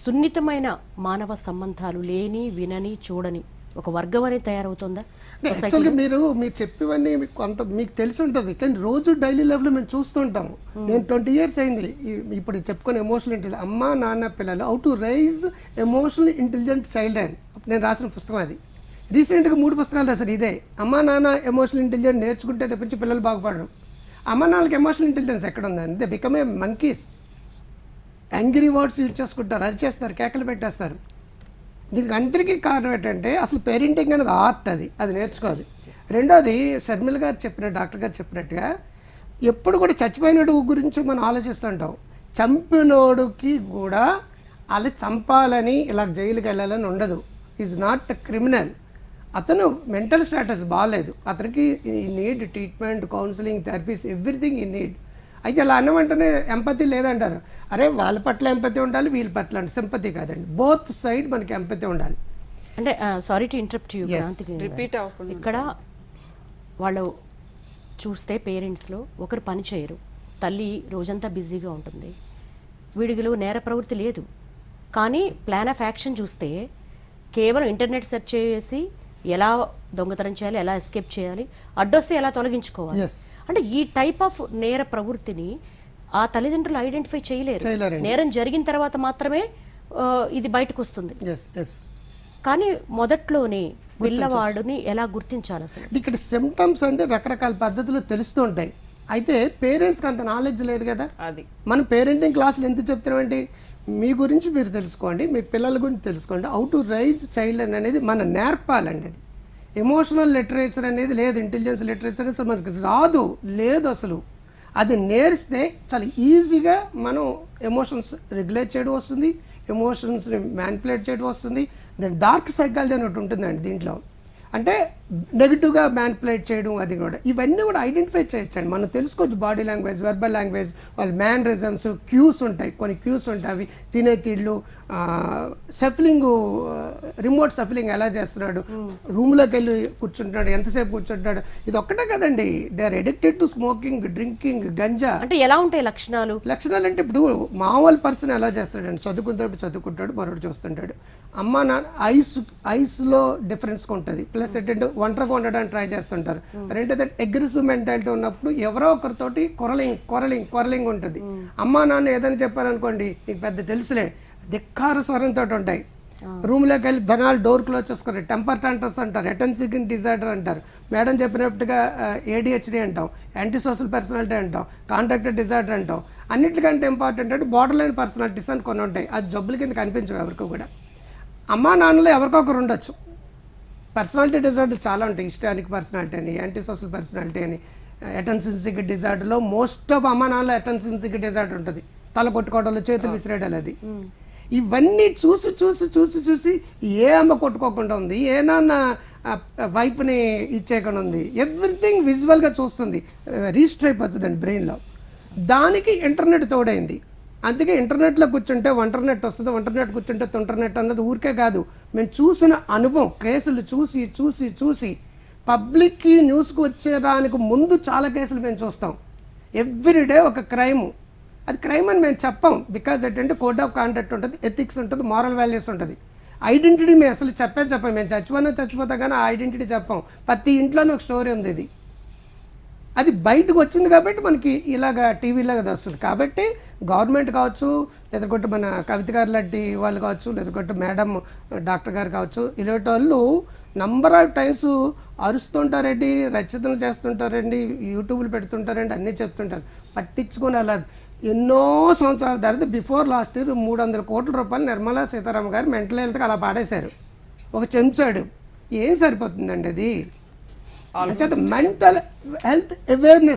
సున్నితమైన మానవ సంబంధాలు లేని వినని చూడని ఒక వర్గం అనేది తయారవుతుందా? యాక్చువల్గా మీరు మీరు చెప్పేవన్నీ మీకు కొంత మీకు తెలిసి ఉంటుంది. కానీ రోజు డైలీ లైఫ్లో మేము చూస్తుంటాము నేను ట్వంటీ ఇయర్స్ అయింది. ఇప్పుడు చెప్పుకునే ఎమోషనల్ ఇంటెలిజెన్స్ అమ్మ నాన్న పిల్లలు how to raise emotional intelligent child and నేను రాసిన పుస్తకం అది. రీసెంట్గా మూడు పుస్తకాలు రాశారు. ఇదే. అమ్మ నాన్న ఎమోషనల్ ఇంటెలిజెంట్ నేర్చుకుంటే తప్పించి పిల్లలు బాగుపడరు. అమ్మ నాన్నకి ఎమోషనల్ ఇంటెలిజెన్స్ ఎక్కడ ఉందండి they become a monkeys angry words use చేసుకుంటారు అది చేస్తారు కేకలు పెట్టేస్తారు. దీనికి అందరికీ కారణం ఏంటంటే అసలు పేరెంటింగ్ అనేది ఆర్ట్ అది అది నేర్చుకోవాలి. రెండోది షర్మిల గారు చెప్పిన డాక్టర్ గారు చెప్పినట్టుగా ఎప్పుడు కూడా చచ్చిపోయినోడు గురించి మనం ఆలోచిస్తుంటాం. చంపినోడికి కూడా అలా చంపాలని ఇలా జైలుకి వెళ్ళాలని ఉండదు. ఈజ్ నాట్ క్రిమినల్ అతను మెంటల్ స్టేటస్ బాగాలేదు అతనికి he need treatment counselling therapies everything he need అయితే అలా అన్న వెంటనే ఎంపతి లేదంటారు. అరే వాళ్ళ పట్ల ఎంపతి ఉండాలి వీళ్ళ పట్ల సింపతి కాదండి. బోత్ సైడ్ మనకి ఎంపతి ఉండాలి. అంటే sorry to interrupt you Yes. Repeat ఇక్కడ వాళ్ళు చూస్తే పేరెంట్స్లో ఒకరు పని చేయరు. తల్లి రోజంతా బిజీగా ఉంటుంది. వీడిలో నేర ప్రవృత్తి లేదు. కానీ ప్లాన్ ఆఫ్ యాక్షన్ చూస్తే కేవలం ఇంటర్నెట్ సెర్చ్ చేసి ఎలా దొంగతనం చేయాలి ఎలా ఎస్కేప్ చేయాలి అడ్డొస్తే ఎలా తొలగించుకోవాలి. అంటే ఈ టైప్ ఆఫ్ నేర ప్రవృత్తిని ఆ తల్లిదండ్రులు ఐడెంటిఫై చేయలేరు. నేరం జరిగిన తర్వాత మాత్రమే ఇది బయటకు వస్తుంది కానీ మొదట్లోనే పిల్లవాడిని ఎలా గుర్తించాలి అసలు? ఇక్కడ సిమ్టమ్స్ అంటే రకరకాల పద్ధతులు తెలుస్తూ ఉంటాయి అయితే పేరెంట్స్కి అంత నాలెడ్జ్ లేదు కదా? అది. మన పేరెంటింగ్ క్లాసులు ఎందుకు చెప్తున్నామండి మీ గురించి మీరు తెలుసుకోండి మీ పిల్లల గురించి తెలుసుకోండి. హౌ టు రైజ్ చైల్డ్ అనేది మనం నేర్పాలండి అది. ఎమోషనల్ లిటరేచర్ అనేది లేదు ఇంటెలిజెన్స్ లిటరేచర్ అసలు మనకి రాదు లేదు అసలు. అది నేర్స్తే చాలా ఈజీగా మనం ఎమోషన్స్ రెగ్యులేట్ చేయడం వస్తుంది ఎమోషన్స్ని మ్యానిపులేట్ చేయడం వస్తుంది. దాని డార్క్ సైకాలజీ అని ఒకటి ఉంటుందండి దీంట్లో. అంటే నెగిటివ్గా మ్యానిపులేట్ చేయడం అది కూడా. ఇవన్నీ కూడా ఐడెంటిఫై చేయొచ్చండి. మనం తెలుసుకోవచ్చు బాడీ లాంగ్వేజ్ వెర్బల్ లాంగ్వేజ్ వాళ్ళ మ్యానరిజమ్స్ క్యూస్ ఉంటాయి. కొన్ని క్యూస్ ఉంటాయి. అవి తినే తీళ్ళు సఫలింగ్ రిమోట్ సఫలింగ్ ఎలా చేస్తున్నాడు? రూమ్లోకి వెళ్ళి కూర్చుంటున్నాడు ఎంతసేపు కూర్చుంటున్నాడు? ఇది ఒక్కటే కదండి. They are addicted to smoking drinking ganja అంటే ఎలా ఉంటాయి లక్షణాలు? లక్షణాలు అంటే ఇప్పుడు మామూలు పర్సన్ ఎలా చేస్తాడండి? చదువుకుంటాడు చదువుకుంటాడు మరొకటి చూస్తుంటాడు. అమ్మ నాన్న ఐస్ ఐస్లో డిఫరెన్స్ ఉంటుంది. ప్లస్ ఏంటంటే ఒంటరిగా ఉండడానికి ట్రై చేస్తుంటారు. రెండోది అగ్రెసివ్ మెంటాలిటీ ఉన్నప్పుడు ఎవరో ఒకరితోటి కొరలింగ్ కొరలింగ్ కొరలింగ్ ఉంటుంది. అమ్మ నాన్న ఏదైనా చెప్పారనుకోండి నీకు పెద్ద తెలుసులే. ధిక్కార స్వరంతో ఉంటాయి. రూమ్లోకి వెళ్ళి ధనాలు డోర్ క్లోజ్ చేసుకుని టెంపర్ టంటర్స్ అంటారు అటెన్సిక్ డిజార్డర్ అంటారు. మేడం చెప్పినట్టుగా ఏడిహెచ్డి అంటాం యాంటీ సోషల్ పర్సనాలిటీ అంటాం కాంటాక్టెడ్ డిజార్డర్ అంటాం అన్నిటికంటే ఇంపార్టెంట్ అంటే బార్డర్ లైన్ పర్సనాలిటీస్ అని కొన్ని ఉంటాయి. అది జబ్బుల కింద కనిపించవు ఎవరికి కూడా. అమ్మా నాన్నలో ఎవరికొకరు ఉండొచ్చు. పర్సనాలిటీ డిజార్డర్ చాలా ఉంటాయి. హిస్టానిక్ పర్సనాలిటీ అని యాంటీ సోషల్ పర్సనాలిటీ అని. అటెన్సిన్సిక్ డిజార్డర్లో మోస్ట్ ఆఫ్ అమ్మా నాన్నలో అటెన్సిన్సిక్ డిజార్డర్ ఉంటుంది. తల కొట్టుకోవడంలో చేతులు విసిరేయడాలు అది. ఇవన్నీ చూసి చూసి చూసి చూసి ఏ అమ్మ కొట్టుకోకుండా ఉంది ఏ నాన్న వైఫ్ని ఇచ్చేయకుండా ఉంది ఎవ్రీథింగ్ విజువల్గా చూస్తుంది. రిజిస్టర్ అయిపోతుందండి బ్రెయిన్లో దానికి ఇంటర్నెట్ తోడైంది. అందుకే ఇంటర్నెట్లో కూర్చుంటే ఇంటర్నెట్ వస్తుంది ఇంటర్నెట్ కూర్చుంటే తుంటర్నెట్ అన్నది ఊరికే కాదు. మేము చూసిన అనుభవం కేసులు చూసి చూసి చూసి పబ్లిక్కి న్యూస్కి వచ్చేదానికి ముందు చాలా కేసులు మేము చూస్తాం. ఎవ్రీడే ఒక క్రైమ్. అది క్రైమ్ అని మేము చెప్పాం. బికాజ్ ఏంటంటే కోడ్ ఆఫ్ కాండక్ట్ ఉంటుంది ఎథిక్స్ ఉంటుంది మారల్ వాల్యూస్ ఉంటుంది. ఐడెంటిటీ మేము అసలు చెప్పే చెప్పాం. మేము చచ్చిపోయినా చచ్చిపోతాం కానీ ఆ ఐడెంటిటీ చెప్పాం. ప్రతి ఇంట్లోనే ఒక స్టోరీ ఉంది ఇది. అది బయటకు వచ్చింది కాబట్టి మనకి ఇలాగా టీవీలాగా అది వస్తుంది కాబట్టి గవర్నమెంట్ కావచ్చు లేదంటే మన కవిత గారు లాంటి వాళ్ళు కావచ్చు లేదంటే మేడం డాక్టర్ గారు కావచ్చు ఇలాంటి వాళ్ళు నంబర్ ఆఫ్ టైమ్స్ అరుస్తుంటారండి రచనలు చేస్తుంటారండి యూట్యూబ్లు పెడుతుంటారండి అన్నీ చెప్తుంటారు. పట్టించుకొని అలా ఎన్నో సంవత్సరాల తర్వాత బిఫోర్ లాస్ట్ ఇయర్ మూడు వందల కోట్ల రూపాయలు నిర్మలా సీతారామ గారు మెంటల్ హెల్త్కి అలా పాడేశారు. ఒక చెంచాడు. ఏం సరిపోతుందండి అది? Mental health awareness